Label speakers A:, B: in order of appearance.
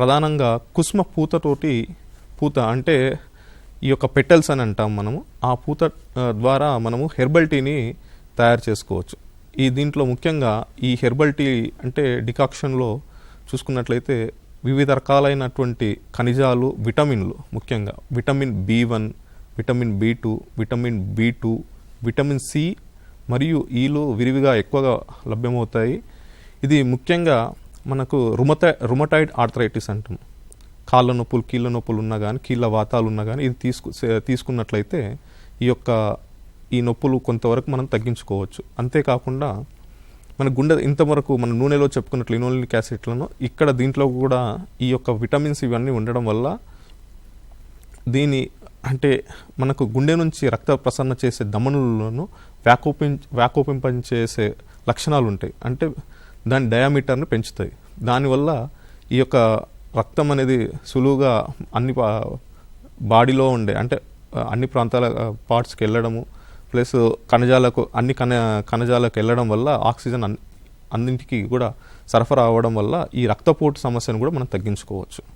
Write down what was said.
A: ప్రధానంగా కుసుమ పూతతోటి పూత అంటే ఈ యొక్క పెటల్స్ అని అంటాం మనము. ఆ పూత ద్వారా మనము హెర్బల్ టీని తయారు చేసుకోవచ్చు. ఈ దీంట్లో ముఖ్యంగా ఈ హెర్బల్ టీ అంటే డికాక్షన్లో చూసుకున్నట్లయితే వివిధ రకాలైనటువంటి ఖనిజాలు విటమిన్లు ముఖ్యంగా. Vitamin B one vitamin B two vitamin B two vitamin C మరియు ఈలు విరివిగా ఎక్కువగా లభ్యమవుతాయి. ఇది ముఖ్యంగా మనకు రుమటై రుమటైడ్ ఆర్థరైటిస్ అంటాం. కాళ్ళ నొప్పులు కీళ్ళ నొప్పులు ఉన్నా కానీ కీళ్ళ వాతాలు ఉన్నా కానీ ఇది తీసుకు తీసుకున్నట్లయితే ఈ యొక్క ఈ నొప్పులు కొంతవరకు మనం తగ్గించుకోవచ్చు. అంతేకాకుండా మన గుండె ఇంతవరకు మన నూనెలో చెప్పుకున్నట్లు ఇనోలిక్ యాసిడ్లను ఇక్కడ దీంట్లో కూడా ఈ యొక్క విటమిన్స్ ఇవన్నీ ఉండడం వల్ల దీని అంటే మనకు గుండె నుంచి రక్త ప్రసరణ చేసే దమనులను వ్యాకోపిం చేసే లక్షణాలు ఉంటాయి అంటే దాని డయామీటర్ని పెంచుతాయి. దానివల్ల ఈ యొక్క రక్తం అనేది సులువుగా అన్ని పా- బాడీలో ఉండే అంటే అన్ని ప్రాంతాల పార్ట్స్కి వెళ్ళడము ప్లస్ కణజాలకు అన్ని కణ కణజాలకు వెళ్ళడం వల్ల ఆక్సిజన్ అన్- అన్నింటికి కూడా సరఫరా అవ్వడం వల్ల ఈ రక్తపోటు సమస్యను కూడా మనం తగ్గించుకోవచ్చు.